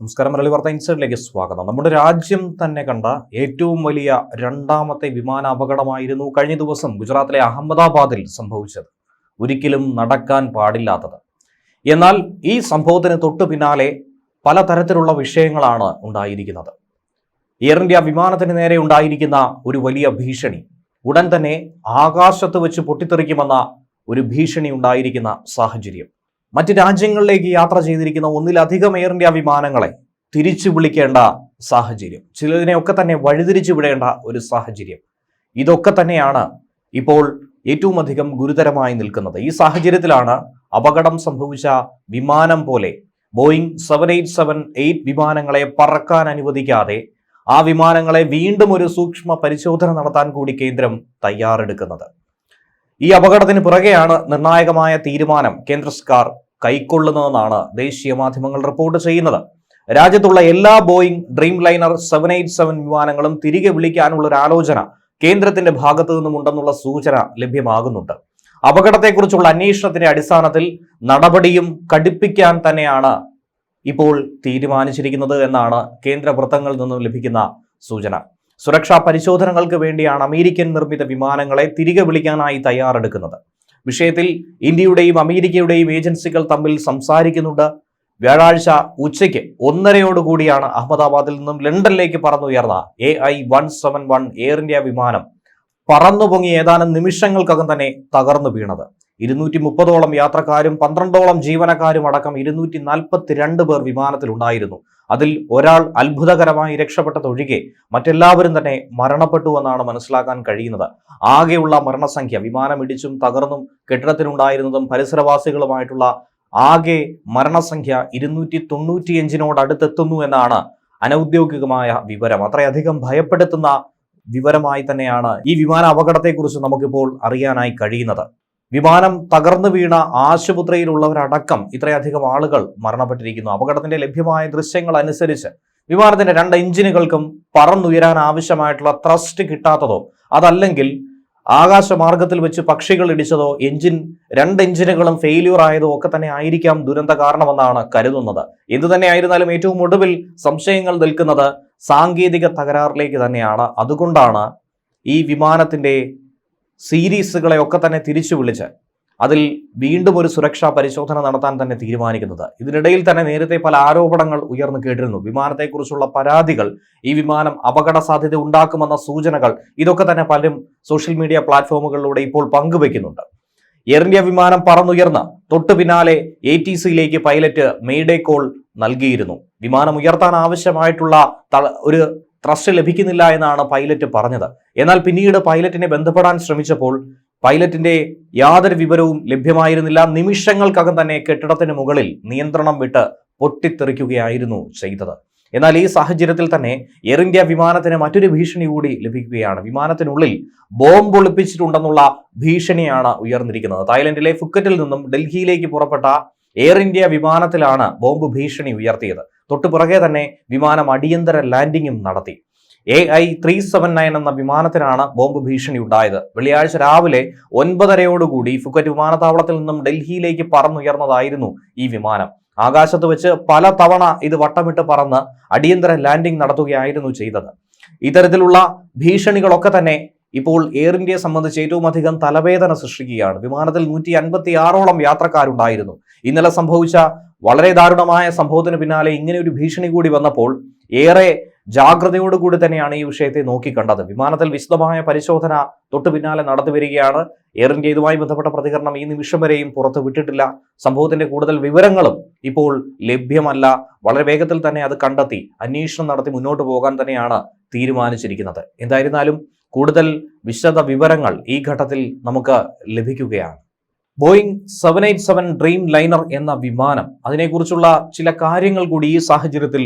നമസ്കാരം മലയാളി വാർത്ത ഇൻസൈഡിലേക്ക് സ്വാഗതം. നമ്മുടെ രാജ്യം തന്നെ കണ്ട ഏറ്റവും വലിയ രണ്ടാമത്തെ വിമാന അപകടമായിരുന്നു കഴിഞ്ഞ ദിവസം ഗുജറാത്തിലെ അഹമ്മദാബാദിൽ സംഭവിച്ചത്. ഒരിക്കലും നടക്കാൻ പാടില്ലാത്തത്. എന്നാൽ ഈ സംഭവത്തിന് തൊട്ടു പിന്നാലെ പലതരത്തിലുള്ള വിഷയങ്ങളാണ് ഉണ്ടായിരിക്കുന്നത്. എയർ ഇന്ത്യ വിമാനത്തിന് നേരെ ഉണ്ടായിരിക്കുന്ന ഒരു വലിയ ഭീഷണി ഉടൻ തന്നെ ആകാശത്ത് വെച്ച് പൊട്ടിത്തെറിക്കുമെന്ന ഒരു ഭീഷണി ഉണ്ടായിരിക്കുന്ന സാഹചര്യം. മറ്റ് രാജ്യങ്ങളിലേക്ക് യാത്ര ചെയ്തിരിക്കുന്ന ഒന്നിലധികം എയർ ഇന്ത്യ വിമാനങ്ങളെ തിരിച്ചു വിളിക്കേണ്ട സാഹചര്യം. ചിലതിനെയൊക്കെ തന്നെ വഴിതിരിച്ചു വിടേണ്ട ഒരു സാഹചര്യം. ഇതൊക്കെ തന്നെയാണ് ഇപ്പോൾ ഏറ്റവും അധികം ഗുരുതരമായി നിൽക്കുന്നത്. ഈ സാഹചര്യത്തിലാണ് അപകടം സംഭവിച്ച വിമാനം പോലെ Boeing seven eight seven eight വിമാനങ്ങളെ പറക്കാൻ അനുവദിക്കാതെ ആ വിമാനങ്ങളെ വീണ്ടും ഒരു സൂക്ഷ്മ പരിശോധന നടത്താൻ കൂടി കേന്ദ്രം തയ്യാറെടുക്കുന്നത്. ഈ അപകടത്തിന് പുറകെയാണ് നിർണായകമായ തീരുമാനം കേന്ദ്ര സർക്കാർ കൈക്കൊള്ളുന്നതെന്നാണ് ദേശീയ മാധ്യമങ്ങൾ റിപ്പോർട്ട് ചെയ്യുന്നത്. രാജ്യത്തുള്ള എല്ലാ Boeing dreamliner seven eight seven വിമാനങ്ങളും തിരികെ വിളിക്കാനുള്ള ഒരു ആലോചന കേന്ദ്രത്തിന്റെ ഭാഗത്തു നിന്നുമുണ്ടെന്നുള്ള സൂചന ലഭ്യമാകുന്നുണ്ട്. അപകടത്തെക്കുറിച്ചുള്ള അന്വേഷണത്തിന്റെ അടിസ്ഥാനത്തിൽ നടപടിയും കടുപ്പിക്കാൻ തന്നെയാണ് ഇപ്പോൾ തീരുമാനിച്ചിരിക്കുന്നത് എന്നാണ് കേന്ദ്ര വൃത്തങ്ങളിൽ നിന്നും ലഭിക്കുന്ന സൂചന. സുരക്ഷാ പരിശോധനകൾക്ക് വേണ്ടിയാണ് അമേരിക്കൻ നിർമ്മിത വിമാനങ്ങളെ തിരികെ വിളിക്കാനായി തയ്യാറെടുക്കുന്നത്. വിഷയത്തിൽ ഇന്ത്യയുടെയും അമേരിക്കയുടെയും ഏജൻസികൾ തമ്മിൽ സംസാരിക്കുന്നുണ്ട്. വ്യാഴാഴ്ച ഉച്ചയ്ക്ക് ഒന്നരയോടുകൂടിയാണ് അഹമ്മദാബാദിൽ നിന്നും ലണ്ടനിലേക്ക് പറന്നുയർന്ന A I one seven one Air India വിമാനം പറന്നു പൊങ്ങി ഏതാനും നിമിഷങ്ങൾക്കകം തന്നെ തകർന്നു വീണത്. ഇരുന്നൂറ്റി മുപ്പതോളം യാത്രക്കാരും പന്ത്രണ്ടോളം ജീവനക്കാരും അടക്കം ഇരുന്നൂറ്റി നാൽപ്പത്തിരണ്ട് പേർ വിമാനത്തിലുണ്ടായിരുന്നു. അതിൽ ഒരാൾ അത്ഭുതകരമായി രക്ഷപ്പെട്ടതൊഴികെ മറ്റെല്ലാവരും തന്നെ മരണപ്പെട്ടു എന്നാണ് മനസ്സിലാക്കാൻ കഴിയുന്നത്. ആകെയുള്ള മരണസംഖ്യ വിമാനം ഇടിച്ചും തകർന്നും കെട്ടിടത്തിലുണ്ടായിരുന്നതും പരിസരവാസികളുമായിട്ടുള്ള ആകെ മരണസംഖ്യ ഇരുന്നൂറ്റി തൊണ്ണൂറ്റിയഞ്ചിനോട് അടുത്തെത്തുന്നു എന്നാണ് അനൌദ്യോഗികമായ വിവരം. അത്രയധികം ഭയപ്പെടുത്തുന്ന വിവരമായി തന്നെയാണ് ഈ വിമാന അപകടത്തെക്കുറിച്ച് നമുക്കിപ്പോൾ അറിയാനായി കഴിയുന്നത്. വിമാനം തകർന്നു വീണ ആശുപത്രിയിലുള്ളവരടക്കം ഇത്രയധികം ആളുകൾ മരണപ്പെട്ടിരിക്കുന്നു. അപകടത്തിന്റെ ലഭ്യമായ ദൃശ്യങ്ങൾ അനുസരിച്ച് വിമാനത്തിന്റെ രണ്ട് എഞ്ചിനുകൾക്കും പറന്നുയരാൻ ആവശ്യമായിട്ടുള്ള ത്രസ്റ്റ് കിട്ടാത്തതോ അതല്ലെങ്കിൽ ആകാശമാർഗത്തിൽ വെച്ച് പക്ഷികൾ ഇടിച്ചതോ എഞ്ചിൻ രണ്ട് എഞ്ചിനുകളും ഫെയില്യൂർ ആയതോ ഒക്കെ തന്നെ ആയിരിക്കാം ദുരന്ത കാരണമെന്നാണ് കരുതുന്നത്. എന്തു തന്നെയായിരുന്നാലും ഏറ്റവും ഒടുവിൽ സംശയങ്ങൾ നിൽക്കുന്നത് സാങ്കേതിക തകരാറിലേക്ക് തന്നെയാണ്. അതുകൊണ്ടാണ് ഈ വിമാനത്തിന്റെ സീരീസുകളെ ഒക്കെ തന്നെ തിരിച്ചു വിളിച്ച് അതിൽ വീണ്ടും ഒരു സുരക്ഷാ പരിശോധന നടത്താൻ തന്നെ തീരുമാനിക്കുന്നത്. ഇതിനിടയിൽ തന്നെ നേരത്തെ പല ആരോപണങ്ങൾ ഉയർന്നു കേട്ടിരുന്നു. വിമാനത്തെക്കുറിച്ചുള്ള പരാതികൾ ഈ വിമാനം അപകട സാധ്യത ഉണ്ടാക്കുമെന്ന സൂചനകൾ ഇതൊക്കെ തന്നെ പലരും സോഷ്യൽ മീഡിയ പ്ലാറ്റ്ഫോമുകളിലൂടെ ഇപ്പോൾ പങ്കുവെക്കുന്നുണ്ട്. എയർ ഇന്ത്യ വിമാനം പറന്നുയർന്ന് തൊട്ടു പിന്നാലെ എ ടി സിയിലേക്ക് പൈലറ്റ് മെയ്ഡേ കോൾ നൽകിയിരുന്നു. വിമാനം ഉയർത്താൻ ആവശ്യമായിട്ടുള്ള ഒരു ത്രസ്റ്റ് ലഭിക്കുന്നില്ല എന്നാണ് പൈലറ്റ് പറഞ്ഞത്. എന്നാൽ പിന്നീട് പൈലറ്റിനെ ബന്ധപ്പെടാൻ ശ്രമിച്ചപ്പോൾ പൈലറ്റിന്റെ യാതൊരു വിവരവും ലഭ്യമായിരുന്നില്ല. നിമിഷങ്ങൾക്കകം തന്നെ കെട്ടിടത്തിന് മുകളിൽ നിയന്ത്രണം വിട്ട് പൊട്ടിത്തെറിക്കുകയായിരുന്നു ചെയ്തത്. എന്നാൽ ഈ സാഹചര്യത്തിൽ തന്നെ എയർ ഇന്ത്യ വിമാനത്തിന് മറ്റൊരു ഭീഷണി കൂടി ലഭിക്കുകയാണ്. വിമാനത്തിനുള്ളിൽ ബോംബ് ഒളിപ്പിച്ചിട്ടുണ്ടെന്നുള്ള ഭീഷണിയാണ് ഉയർന്നിരിക്കുന്നത്. തായ്ലൻഡിലെ ഫുക്കറ്റിൽ നിന്നും ഡൽഹിയിലേക്ക് പുറപ്പെട്ട എയർ ഇന്ത്യ വിമാനത്തിലാണ് ബോംബ് ഭീഷണി ഉയർത്തിയത്. തൊട്ടു പുറകെ തന്നെ വിമാനം അടിയന്തര ലാൻഡിങ്ങും നടത്തി. A I three seven nine എന്ന വിമാനത്തിനാണ് ബോംബ് ഭീഷണി ഉണ്ടായത്. വെള്ളിയാഴ്ച രാവിലെ ഒൻപതരയോടുകൂടി ഫുക്കറ്റ് വിമാനത്താവളത്തിൽ നിന്നും ഡൽഹിയിലേക്ക് പറന്നുയർന്നതായിരുന്നു ഈ വിമാനം. ആകാശത്ത് വെച്ച് പല തവണ ഇത് വട്ടമിട്ട് പറന്ന് അടിയന്തര ലാൻഡിംഗ് നടത്തുകയായിരുന്നു ചെയ്തത്. ഇത്തരത്തിലുള്ള ഭീഷണികളൊക്കെ തന്നെ ഇപ്പോൾ എയർ ഇന്ത്യയെ സംബന്ധിച്ച് ഏറ്റവും അധികം തലവേദന സൃഷ്ടിക്കുകയാണ്. വിമാനത്തിൽ നൂറ്റി അൻപത്തി ആറോളം യാത്രക്കാരുണ്ടായിരുന്നു. ഇന്നലെ സംഭവിച്ച വളരെ ദാരുണമായ സംഭവത്തിന് പിന്നാലെ ഇങ്ങനെ ഒരു ഭീഷണി കൂടി വന്നപ്പോൾ ഏറെ ജാഗ്രതയോടുകൂടി തന്നെയാണ് ഈ വിഷയത്തെ നോക്കിക്കണ്ടത്. വിമാനത്തിൽ വിശദമായ പരിശോധന തൊട്ടു പിന്നാലെ നടത്തി വരികയാണ്. എയർ ഇന്ത്യയുമായി ബന്ധപ്പെട്ട പ്രതികരണം ഈ നിമിഷം വരെയും പുറത്തു വിട്ടിട്ടില്ല. സംഭവത്തിന്റെ കൂടുതൽ വിവരങ്ങളും ഇപ്പോൾ ലഭ്യമല്ല. വളരെ വേഗത്തിൽ തന്നെ അത് കണ്ടെത്തി അന്വേഷണം നടത്തി മുന്നോട്ട് പോകാൻ തന്നെയാണ് തീരുമാനിച്ചിരിക്കുന്നത്. എന്തായിരുന്നാലും കൂടുതൽ വിശദ വിവരങ്ങൾ ഈ ഘട്ടത്തിൽ നമുക്ക് ലഭിക്കുകയാണ്. Boeing seven eight seven dreamliner എന്ന വിമാനം അതിനെക്കുറിച്ചുള്ള ചില കാര്യങ്ങൾ കൂടി ഈ സാഹചര്യത്തിൽ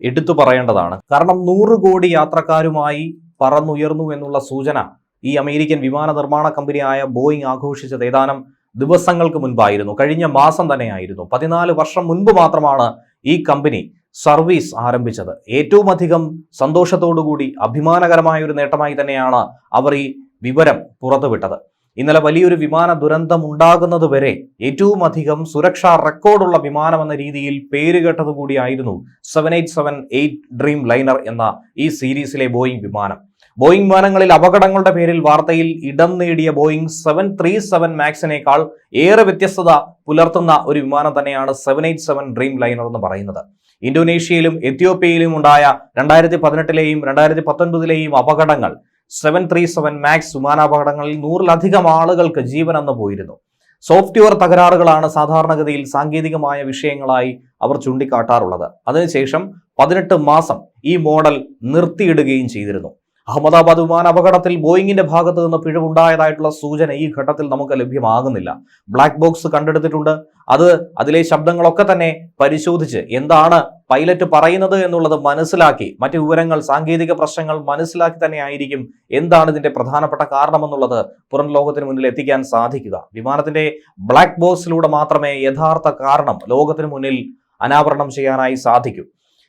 എടുത്തു പറയേണ്ടതാണ്. കാരണം നൂറ് കോടി യാത്രക്കാരുമായി പറന്നുയർന്നു എന്നുള്ള സൂചന ഈ അമേരിക്കൻ വിമാന നിർമ്മാണ കമ്പനിയായ ബോയിങ് ആഘോഷിച്ചത് ഏതാനും ദിവസങ്ങൾക്ക് മുൻപായിരുന്നു. കഴിഞ്ഞ മാസം തന്നെയായിരുന്നു. പതിനാല് വർഷം മുൻപ് മാത്രമാണ് ഈ കമ്പനി സർവീസ് ആരംഭിച്ചത്. ഏറ്റവും അധികം സന്തോഷത്തോടുകൂടി അഭിമാനകരമായ ഒരു നേട്ടമായി തന്നെയാണ് അവർ ഈ വിവരം പുറത്തുവിട്ടത്. ഇന്നലെ വലിയൊരു വിമാന ദുരന്തം ഉണ്ടാകുന്നത് വരെ ഏറ്റവും അധികം സുരക്ഷാ റെക്കോർഡുള്ള വിമാനം എന്ന രീതിയിൽ പേരുകേട്ടത് കൂടിയായിരുന്നു seven eight seven eight dreamliner എന്ന ഈ സീരീസിലെ ബോയിങ് വിമാനം. ബോയിങ് വിമാനങ്ങളിൽ അപകടങ്ങളുടെ പേരിൽ വാർത്തയിൽ ഇടം നേടിയ ബോയിങ് സെവൻ ത്രീ സെവൻ മാക്സിനേക്കാൾ ഏറെ വ്യത്യസ്തത പുലർത്തുന്ന ഒരു വിമാനം തന്നെയാണ് seven eight seven dreamliner എന്ന് പറയുന്നത്. ഇന്തോനേഷ്യയിലും എത്യോപ്യയിലും ഉണ്ടായ രണ്ടായിരത്തി പതിനെട്ടിലെയും രണ്ടായിരത്തി പത്തൊൻപതിലെയും അപകടങ്ങൾ സെവൻ ത്രീ സെവൻ മാക്സ് വിമാനാപകടങ്ങളിൽ നൂറിലധികം ആളുകൾക്ക് ജീവനെന്ന് പോയിരുന്നു. സോഫ്റ്റ്വെയർ തകരാറുകളാണ് സാധാരണഗതിയിൽ സാങ്കേതികമായ വിഷയങ്ങളായി അവർ ചൂണ്ടിക്കാട്ടാറുള്ളത്. അതിനുശേഷം പതിനെട്ട് മാസം ഈ മോഡൽ നിർത്തിയിടുകയും ചെയ്തിരുന്നു. അഹമ്മദാബാദ് വിമാന അപകടത്തിൽ ബോയിങ്ങിന്റെ ഭാഗത്ത് നിന്ന് പിഴവുണ്ടായതായിട്ടുള്ള സൂചന ഈ ഘട്ടത്തിൽ നമുക്ക് ലഭ്യമാകുന്നില്ല. ബ്ലാക്ക് ബോക്സ് കണ്ടെടുത്തിട്ടുണ്ട്. അത് അതിലെ ശബ്ദങ്ങളൊക്കെ തന്നെ പരിശോധിച്ച് എന്താണ് പൈലറ്റ് പറയുന്നത് എന്നുള്ളത് മനസ്സിലാക്കി മറ്റ് വിവരങ്ങൾ സാങ്കേതിക പ്രശ്നങ്ങൾ മനസ്സിലാക്കി തന്നെ ആയിരിക്കും എന്താണ് ഇതിന്റെ പ്രധാനപ്പെട്ട കാരണമെന്നുള്ളത് പുറം ലോകത്തിന് മുന്നിൽ എത്തിക്കാൻ സാധിക്കുക. വിമാനത്തിന്റെ ബ്ലാക്ക് ബോക്സിലൂടെ മാത്രമേ യഥാർത്ഥ കാരണം ലോകത്തിന് മുന്നിൽ അനാവരണം ചെയ്യാനായി സാധിക്കൂ.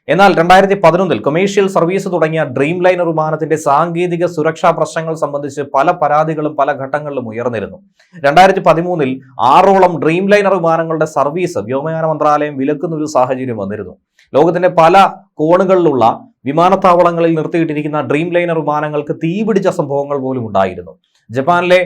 എന്നാൽ രണ്ടായിരത്തി പതിനൊന്നിൽ കൊമേഴ്ഷ്യൽ സർവീസ് തുടങ്ങിയ ഡ്രീം ലൈനർ വിമാനത്തിന്റെ സാങ്കേതിക സുരക്ഷാ പ്രശ്നങ്ങൾ സംബന്ധിച്ച് പല പരാതികളും പല ഘട്ടങ്ങളിലും ഉയർന്നിരുന്നു. രണ്ടായിരത്തി പതിമൂന്നിൽ ആറോളം ഡ്രീം ലൈനർ വിമാനങ്ങളുടെ സർവീസ് വ്യോമയാന മന്ത്രാലയം വിലക്കുന്ന ഒരു സാഹചര്യം വന്നിരുന്നു. ലോകത്തിന്റെ പല കോണുകളിലുള്ള വിമാനത്താവളങ്ങളിൽ നിർത്തിയിട്ടിരിക്കുന്ന ഡ്രീം ലൈനർ വിമാനങ്ങൾക്ക് തീപിടിച്ച സംഭവങ്ങൾ പോലും ഉണ്ടായിരുന്നു. ജപ്പാനിലെ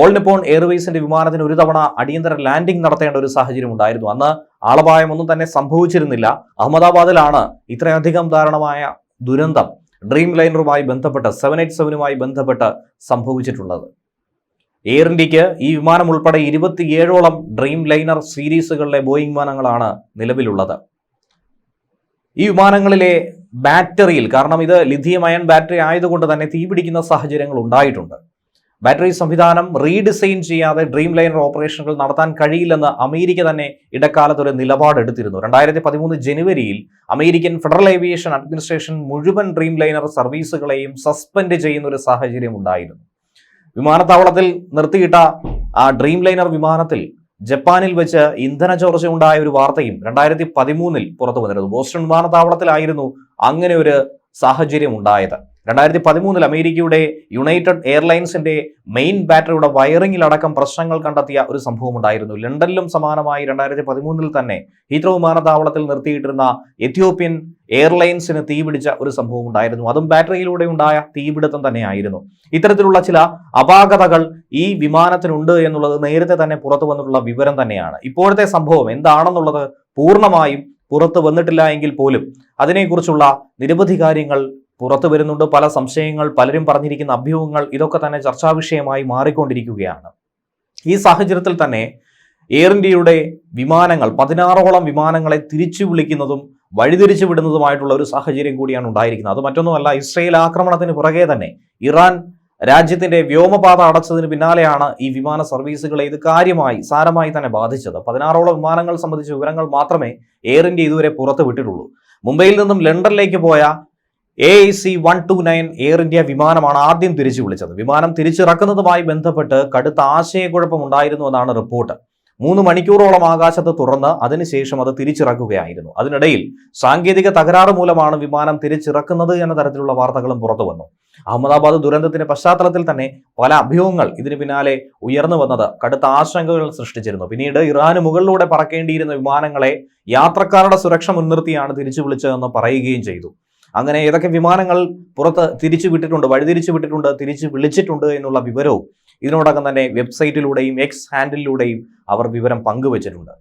ഓൾ നിപ്പോൺ എയർവേസിന്റെ വിമാനത്തിന് ഒരു തവണ അടിയന്തര ലാൻഡിംഗ് നടത്തേണ്ട ഒരു സാഹചര്യം ഉണ്ടായിരുന്നു. അന്ന് ആളപായമൊന്നും തന്നെ സംഭവിച്ചിരുന്നില്ല. അഹമ്മദാബാദിലാണ് ഇത്രയധികം ദാരുണമായ ദുരന്തം ഡ്രീം ലൈനറുമായി ബന്ധപ്പെട്ട് സെവൻ എയ്റ്റ് സെവനുമായി ബന്ധപ്പെട്ട് സംഭവിച്ചിട്ടുള്ളത്. എയർ ഇന്ത്യയ്ക്ക് ഈ വിമാനം ഉൾപ്പെടെ ഇരുപത്തിയേഴോളം ഡ്രീം ലൈനർ സീരീസുകളിലെ ബോയിങ് വിമാനങ്ങളാണ് നിലവിലുള്ളത്. ഈ വിമാനങ്ങളിലെ ബാറ്ററിയിൽ കാരണം ഇത് ലിഥിയം അയൺ ബാറ്ററി ആയതുകൊണ്ട് തന്നെ തീപിടിക്കുന്ന സാഹചര്യങ്ങൾ ഉണ്ടായിട്ടുണ്ട്. ബാറ്ററി സംവിധാനം റീഡിസൈൻ ചെയ്യാതെ ഡ്രീം ലൈനർ ഓപ്പറേഷനുകൾ നടത്താൻ കഴിയില്ലെന്ന് അമേരിക്ക തന്നെ ഇടക്കാലത്ത് ഒരു നിലപാടെടുത്തിരുന്നു രണ്ടായിരത്തി പതിമൂന്ന് ജനുവരിയിൽ അമേരിക്കൻ ഫെഡറൽ ഏവിയേഷൻ അഡ്മിനിസ്ട്രേഷൻ മുഴുവൻ ഡ്രീം ലൈനർ സർവീസുകളെയും സസ്പെൻഡ് ചെയ്യുന്ന ഒരു സാഹചര്യം ഉണ്ടായിരുന്നു. വിമാനത്താവളത്തിൽ നിർത്തിയിട്ട ആ ഡ്രീം ലൈനർ വിമാനത്തിൽ ജപ്പാനിൽ വെച്ച് ഇന്ധന ചോർച്ച ഉണ്ടായ ഒരു വാർത്തയും രണ്ടായിരത്തി പതിമൂന്നിൽ പുറത്തു വന്നിരുന്നു ബോസ്റ്റൺ വിമാനത്താവളത്തിലായിരുന്നു അങ്ങനെ ഒരു സാഹചര്യം ഉണ്ടായത് രണ്ടായിരത്തി പതിമൂന്നിൽ അമേരിക്കയുടെ യുണൈറ്റഡ് എയർലൈൻസിന്റെ മെയിൻ ബാറ്ററിയുടെ വയറിംഗിലടക്കം പ്രശ്നങ്ങൾ കണ്ടെത്തിയ ഒരു സംഭവം ഉണ്ടായിരുന്നു ലണ്ടനിലും സമാനമായി രണ്ടായിരത്തി പതിമൂന്നിൽ തന്നെ ഹീത്രോ വിമാനത്താവളത്തിൽ നിർത്തിയിട്ടിരുന്ന എത്യോപ്യൻ എയർലൈൻസിന് തീപിടിച്ച ഒരു സംഭവം ഉണ്ടായിരുന്നു അതും ബാറ്ററിയിലൂടെ ഉണ്ടായ തീപിടുത്തം തന്നെയായിരുന്നു. ഇത്തരത്തിലുള്ള ചില അപാകതകൾ ഈ വിമാനത്തിനുണ്ട് എന്നുള്ളത് നേരത്തെ തന്നെ പുറത്തു വന്നിട്ടുള്ള വിവരം തന്നെയാണ്. ഇപ്പോഴത്തെ സംഭവം എന്താണെന്നുള്ളത് പൂർണമായും പുറത്തു വന്നിട്ടില്ല എങ്കിൽ പോലും അതിനെക്കുറിച്ചുള്ള നിരവധി കാര്യങ്ങൾ പുറത്തു വരുന്നുണ്ട്. പല സംശയങ്ങൾ പലരും പറഞ്ഞിരിക്കുന്ന അഭ്യൂഹങ്ങൾ ഇതൊക്കെ തന്നെ ചർച്ചാ വിഷയമായി മാറിക്കൊണ്ടിരിക്കുകയാണ്. ഈ സാഹചര്യത്തിൽ തന്നെ എയർ ഇന്ത്യയുടെ വിമാനങ്ങൾ പതിനാറോളം വിമാനങ്ങളെ തിരിച്ചു വിളിക്കുന്നതും വഴിതിരിച്ചു വിടുന്നതുമായിട്ടുള്ള ഒരു സാഹചര്യം കൂടിയാണ് ഉണ്ടായിരിക്കുന്നത്. അത് മറ്റൊന്നുമല്ല ഇസ്രയേൽ ആക്രമണത്തിന് പുറകെ തന്നെ ഇറാൻ രാജ്യത്തിന്റെ വ്യോമപാത അടച്ചതിന് പിന്നാലെയാണ് ഈ വിമാന സർവീസുകളെ ഇത് കാര്യമായി സാരമായി തന്നെ ബാധിച്ചത്. പതിനാറോളം വിമാനങ്ങൾ സംബന്ധിച്ച വിവരങ്ങൾ മാത്രമേ എയർ ഇന്ത്യ ഇതുവരെ പുറത്തു വിട്ടിട്ടുള്ളൂ മുംബൈയിൽ നിന്നും ലണ്ടനിലേക്ക് പോയ A I C one two nine Air India വിമാനമാണ് ആദ്യം തിരിച്ചു വിളിച്ചത്. വിമാനം തിരിച്ചിറക്കുന്നതുമായി ബന്ധപ്പെട്ട് കടുത്ത ആശയക്കുഴപ്പം ഉണ്ടായിരുന്നു എന്നാണ് റിപ്പോർട്ട്. മൂന്ന് മണിക്കൂറോളം ആകാശത്ത് തുറന്ന് അതിനുശേഷം അത് തിരിച്ചിറക്കുകയായിരുന്നു. അതിനിടയിൽ സാങ്കേതിക തകരാറ് മൂലമാണ് വിമാനം തിരിച്ചിറക്കുന്നത് എന്ന തരത്തിലുള്ള വാർത്തകളും പുറത്തു വന്നു. അഹമ്മദാബാദ് ദുരന്തത്തിന്റെ പശ്ചാത്തലത്തിൽ തന്നെ പല അഭ്യൂഹങ്ങൾ ഇതിനു പിന്നാലെ ഉയർന്നു വന്നത് കടുത്ത ആശങ്കകൾ സൃഷ്ടിച്ചിരുന്നു. പിന്നീട് ഇറാന് മുകളിലൂടെ പറക്കേണ്ടിയിരുന്ന വിമാനങ്ങളെ യാത്രക്കാരുടെ സുരക്ഷ മുൻനിർത്തിയാണ് തിരിച്ചു വിളിച്ചതെന്ന് പറയുകയും ചെയ്തു. അങ്ങനെ ഏതൊക്കെ വിമാനങ്ങൾ പുറത്ത് തിരിച്ചു വിട്ടിട്ടുണ്ട് വഴിതിരിച്ചു വിട്ടിട്ടുണ്ട് തിരിച്ചു വിളിച്ചിട്ടുണ്ട് എന്നുള്ള വിവരവും ഇതിനോടകം തന്നെ വെബ്സൈറ്റിലൂടെയും എക്സ് ഹാൻഡിലൂടെയും അവർ വിവരം പങ്കുവച്ചിട്ടുണ്ട്.